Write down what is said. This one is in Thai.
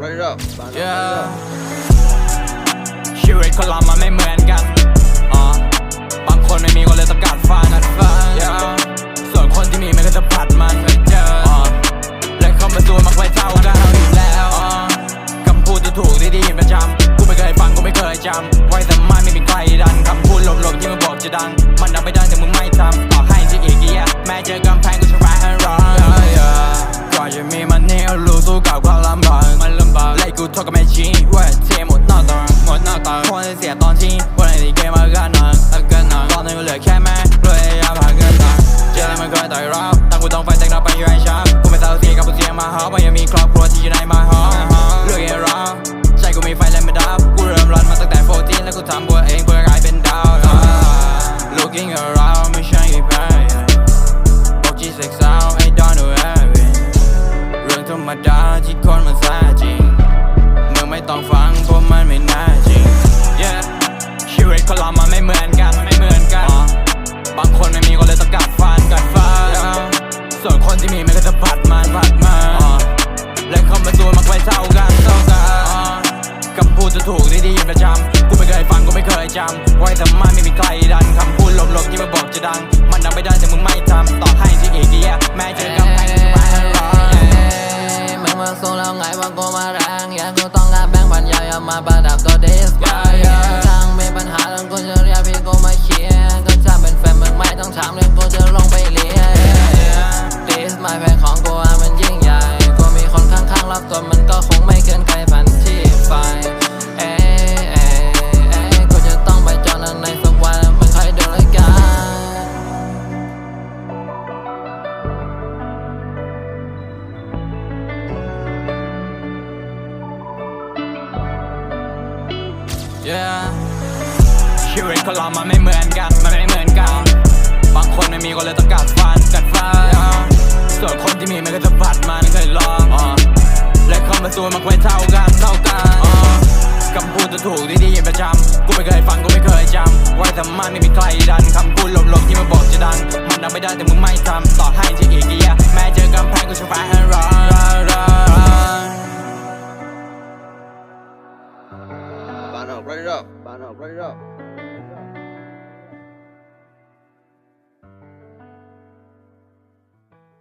run it up run it up, run it Yeah up ชีวิตคนเรามันไม่เหมือนกันอ่าบางคนไม่มีก็เลยต้องกัดฟันกัดฟัน yeah ส่วนคนที่มีมันก็จะผัดมันไปเจออ่าและคำประตูมันไว้เท่ากันอยู่แล้วอ่าคำพูดที่ถูกที่ได้ยินประจำกูไม่เคยฟังกูไม่เคยจำไว้แต่ไม่ไม่มีใครดันคำพูดหลบๆที่มันบอกจะดังากและกูทนกับไม่ชินเว้ยเทหมดหน้าตาหมดหน้าตาคนที่เสียตอนที่วันไหนที่เกมมากันหนักอากันหนักตอนนี้กูเหลือแค่แม่เลยอยากผ่านกันหนักเจออะไรมันเคยต่อยรับตั้งกูต้องไฟแต่งเราไปอยู่ไอ้ช้ำกูไม่เศร้าเสียกับกูเสียมาหาว่ยังมีครอบครัวที่อยู่ในมาหาเรื่องยังรักใจกูมีไฟและไม่ดับกูเริ่มรันมาตั้งแต่14แล้วกูทำบัวเองเพื่อกลายเป็นดาว Looking around ไม่ใช่แพ้บอกจีเซ็กสาว I don't know everything เรื่องธรรมดา ไม่มีใครดันคำพูดหลบๆที่มันบอกจะดัง มันดังไม่ได้แต่มึงไม่ทำต่อให้ที่อีกกี่แม้เจอกำแพงจะร้าร้ายมึงมาสู้แล้วไงว่ากูมาแรงอย่ากูต้องการแบงค์พันยาวอย่ามาประดับตัวดิสไปทางมีปัญหาแล้วกูจะเรียกพี่กูมาเคลียร์ก็จะเป็นแฟนมึงไม่ต้องถามเลยกูจะลงไปเลี้ยดิสไมาแพงของกูอะมันยิ่งใหญ่กูมีคนข้างๆรอบตัวมันก็คง yeah ชีวิตคนเรามันไม่เหมือนกัน มันไม่เหมือนกัน บางคนไม่มีก็เลยต้องกัดฟัน กัดฟัน ส่วนคนที่มีมันก็จะผัดมันเคยลองอและคำประตูมันไว้เท่ากัน เท่ากันคำพูดจะถูกที่ได้ยินประจำกูไม่เคยฟังกูไม่เคยจำไว้แต่มันไม่มีใครดันคำพูดหลบๆที่มันบอกจะดังมันดังไม่ได้แต่มึงไม่ทำต่อให้จะอีก up.